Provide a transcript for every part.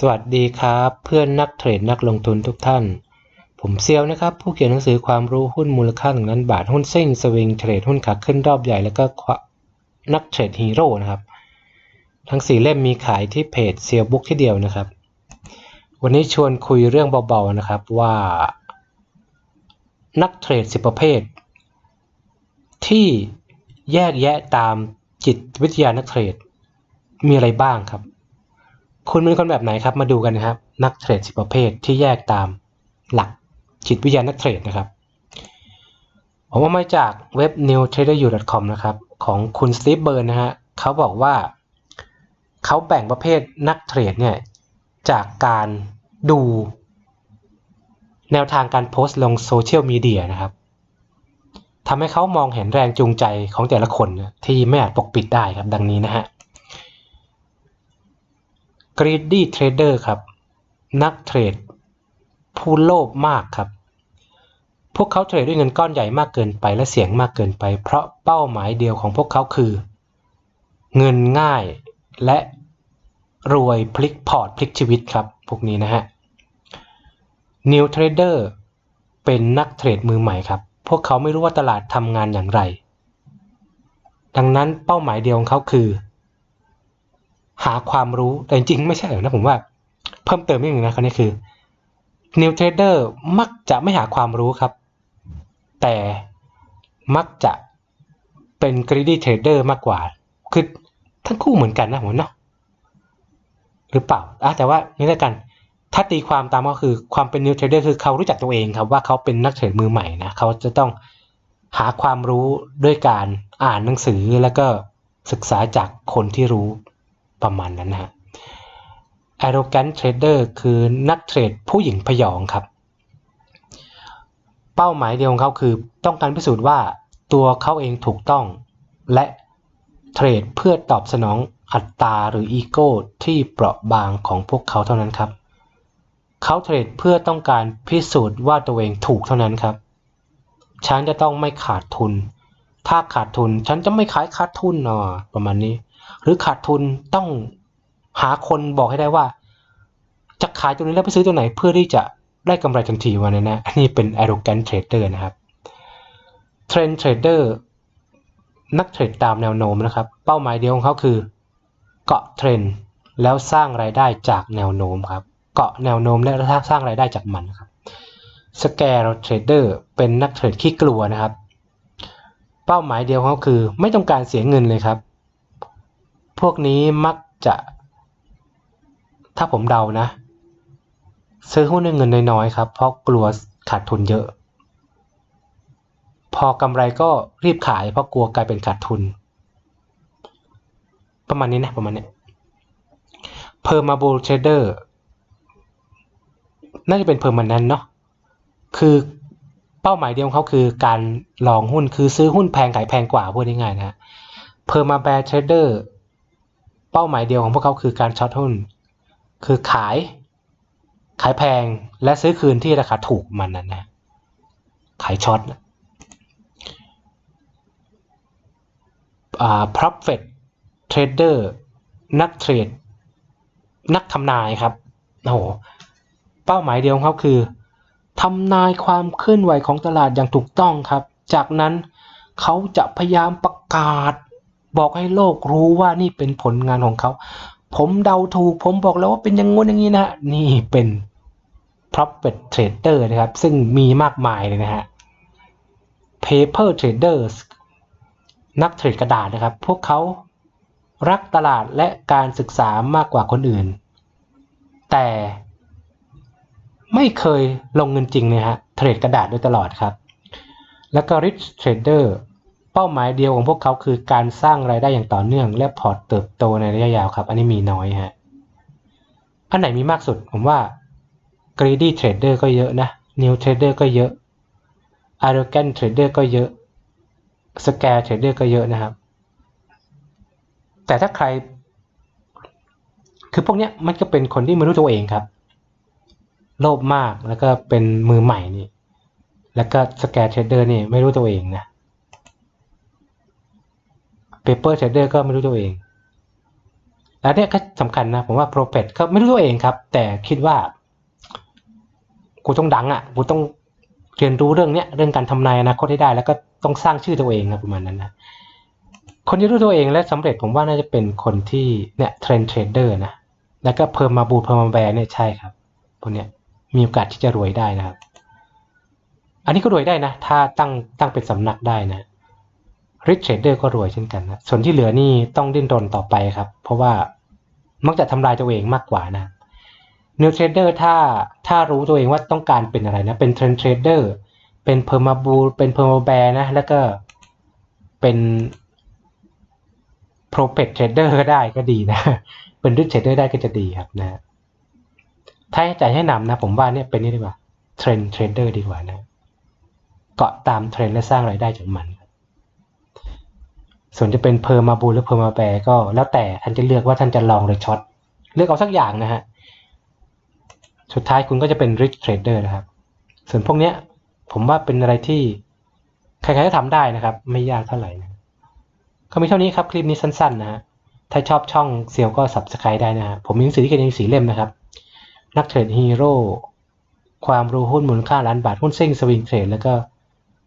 สวัสดีครับ เพื่อนนักเทรดนักลงทุนทุกท่าน ผมเซียวนะครับ ผู้เขียนหนังสือความรู้หุ้นมูลค่าหนึ่งล้านบาท หุ้นซิ่งสวิงเทรดหุ้นขาขึ้นรอบใหญ่แล้วก็นักเทรดฮีโร่นะครับ ทั้งสี่เล่มมีขายที่เพจเซียวบุ๊กที่เดียวนะครับ วันนี้ชวนคุยเรื่องเบาๆนะครับว่า นักเทรดสิบประเภท ที่แยกแยะตามจิตวิทยานักเทรดมีอะไรบ้างครับ คุณเป็นคนแบบไหนครับ มาดูกันนะครับ นักเทรดสิประเภทที่แยกตามหลักจิตวิทยานักเทรดนะครับ ผมเอามาจากเว็บ newtraderu.com นะครับ ของคุณสตีฟเบิร์นนะฮะเขาบอกว่าเขาแบ่งประเภทนักเทรดเนี่ยจากการดูแนวทางการโพสต์ลงโซเชียลมีเดียนะครับทำให้เขามองเห็นแรงจูงใจของแต่ละคนที่ไม่อาจปกปิดได้ครับดังนี้นะฮะ greedy trader ครับ นักเทรด ผู้โลภมากครับ พวกเขาเทรดด้วยเงินก้อนใหญ่มากเกินไปและเสี่ยงมากเกินไป เพราะเป้าหมายเดียวของพวกเขาคือ เงินง่ายและรวยพลิกพอร์ตพลิกชีวิตครับ พวกนี้นะฮะ New Trader เป็นนักเทรดมือใหม่ครับ พวกเขาไม่รู้ว่าตลาดทำงานอย่างไร ดังนั้นเป้าหมายเดียวของเขาคือ หาความรู้แต่จริงๆไม่ใช่หรอกนะผมว่า เพิ่มเติมนิดนึงนะคราวนี้คือ New Trader มักจะไม่หาความรู้ครับ แต่มักจะเป็น Greedy Trader มากกว่า คือทั้งคู่เหมือนกันนะผมเนาะหรือเปล่าอะแต่ว่านี่แล้วกัน ถ้าตีความตามก็คือความเป็น New Trader คือเขารู้จักตัวเองครับว่าเขาเป็นนักเทรดมือใหม่นะเขาจะต้องหาความรู้ด้วยการอ่านหนังสือแล้วก็ศึกษาจากคนที่รู้ ประมาณนั้นนะฮะ arrogant trader คือนักเทรดผู้หญิงพยองครับ เป้าหมายเดียวของเขาคือต้องการพิสูจน์ว่าตัวเขาเองถูกต้อง และเทรดเพื่อตอบสนองอัตราหรืออีโก้ที่เปราะบางของพวกเขาเท่านั้นครับ เขาเทรดเพื่อต้องการพิสูจน์ว่าตัวเองถูกเท่านั้นครับ ฉันจะต้องไม่ขาดทุน ถ้าขาดทุนฉันจะไม่ขายขาดทุนเนาะประมาณนี้ หรือขาดทุนต้องหาคนบอกให้ได้ว่า จะขายตัวนี้แล้วไปซื้อตัวไหนเพื่อที่จะได้กำไรทันทีวันนั้นนะอันนี้เป็น arrogant trader นะครับ trend trader นักเทรดตามแนวโน้มนะครับ เป้าหมายเดียวของเขาคือ เกาะเทรนแล้วสร้างรายได้จากแนวโน้มครับ เกาะแนวโน้มและสร้างรายได้จากมันครับ scare trader เป็นนักเทรดขี้กลัวนะครับ เป้าหมายเดียวของเขาคือ ไม่ต้องการเสียเงินเลยครับ พวกนี้มักจะ ถ้าผมเดานะ ซื้อหุ้นด้วยเงินน้อยๆครับ เพราะกลัวขาดทุนเยอะ พอกำไรก็รีบขายเพราะกลัวกลายเป็นขาดทุน ประมาณนี้นะประมาณนี้ p e r m a b u l Trader น่าจะเป็น permanent เนาะคือเป้าหมายเดียวของเขาคือการลองหุ้นคือซื้อหุ้นแพงขายแพงกว่าพูดง่ายๆนะ p e r m a b a r Trader เป้าหมายเดียวของพวกเขาคือการช็อตหุ้น คือขาย ขายแพงและซื้อคืนที่ราคาถูกมันนั่นนะขายช็อตอ่า profit trader นักเทรด นักทำนายครับโอ้โหเป้าหมายเดียวของเขาคือทำนายความเคลื่อนไหวของตลาดอย่างถูกต้องครับ จากนั้นเขาจะพยายามประกาศ บอกให้โลกรู้ว่านี่เป็นผลงานของเขา ผมเดาถูก ผมบอกแล้วว่าเป็นอย่างงู้นอย่างนี้นะนี่เป็น profit trader นะครับ ซึ่งมีมากมายเลยนะฮะ paper traders นักเทรดกระดาษนะครับ พวกเขารักตลาดและการศึกษามากกว่าคนอื่น แต่ไม่เคยลงเงินจริงเลยฮะ เทรดกระดาษโดยตลอดครับ แล้วก็ rich trader เป้าหมายเดียวของพวกเขาคือการสร้างรายได้อย่างต่อเนื่อง และพอร์ตเติบโตในระยะยาวครับ อันนี้มีน้อยฮะอันไหนมีมากสุดผมว่า greedy trader ก็เยอะนะ new trader ก็เยอะ arrogant trader ก็เยอะ scare trader ก็เยอะนะครับ แต่ถ้าใคร คือพวกนี้มันก็เป็นคนที่ไม่รู้ตัวเองครับ โลภมากแล้วก็เป็นมือใหม่นี่ แล้วก็ scare trader นี่ไม่รู้ตัวเองนะ ดอร์ก็ไม่รู้ตัวเองแล้วเนี่ยก็สำคัญนะ ผมว่าโปรเฟตเขาไม่รู้ตัวเองครับ แต่คิดว่า กูต้องดังอะ กูต้องเรียนรู้เรื่องเนี้ย เรื่องการทำนายอนาคตให้ได้ แล้วก็ต้องสร้างชื่อตัวเองนะประมาณนั้นนะ คนที่รู้ตัวเองและสำเร็จผมว่าน่าจะเป็นคนที่เนี่ยเทรนเทรดเดอร์นะ แล้วก็เพิ่มมาบูเพิ่มมาแบร์เนี่ยใช่ครับพวกเนี้ยมีโอกาสที่จะรวยได้นะครับ อันนี้ก็รวยได้นะ ถ้าตั้งตั้งเป็นสำนักได้นะ ริชเทรดเดอร์ก็รวยเช่นกันนะส่วนที่เหลือนี่ต้องดิ้นรนต่อไปครับ เพราะว่ามักจะทำลายตัวเองมากกว่านะนิวเทรดเดอร์ถ้าถ้ารู้ตัวเองว่าต้องการเป็นอะไรนะเป็นเทรนเทรดเดอร์เป็นเพอร์มาบูเป็นเพอร์มาแบร์นะแล้วก็เป็นโปรเ t เทรดเดอร์ก็ได้ก็ดีนะ เป็นริชเทรดเดอร์ได้ก็จะดีครับนะ ถ้าให้ใจให้นำนะ ผมว่าเนี่ยเป็นนี่ดีกว่าเทรนเทรดเดอร์ดีกว่านะ เกาะตามเทรนและสร้างรายได้จากมัน ส่วนจะเป็นเพอร์มาบูลหรือเพอร์มาแบร์ก็แล้วแต่ท่านจะเลือกว่าท่านจะลองหรือช็อตเลือกเอาสักอย่างนะฮะ สุดท้ายคุณก็จะเป็น rich trader นะครับ ส่วนพวกเนี้ย ผมว่าเป็นอะไรที่ใครๆก็ทำได้นะครับ ไม่ยากเท่าไหร่นะก็มีเท่านี้ครับคลิปนี้สั้นๆนะฮะถ้าชอบช่องเซียวก็ subscribe ได้นะฮะผมมีหนังสือที่เขียนในสีเล่มนะครับ นักเทรดฮีโร่ความรู้หุ้นมูลค่าล้านบาทหุ้นเซ็งสวิงเทรดแล้วก็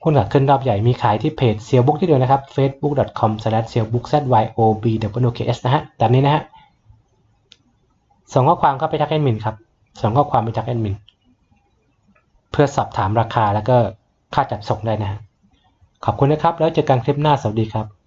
หุ้นขาขึ้นรอบใหญ่มีขายที่เพจเซียวบุ๊กที่เดียวนะครับ facebook.com s l a s h เซียวบุ๊ก z y o b w k s นะฮะตามนี้นะฮะส่งข้อความเข้าไปทักแอดมินครับส่งข้อความไปทักแอดมินเพื่อสอบถามราคาแล้วก็ค่าจัดส่งได้นะฮะขอบคุณนะครับ แล้วเจอกันคลิปหน้าสวัสดีครับ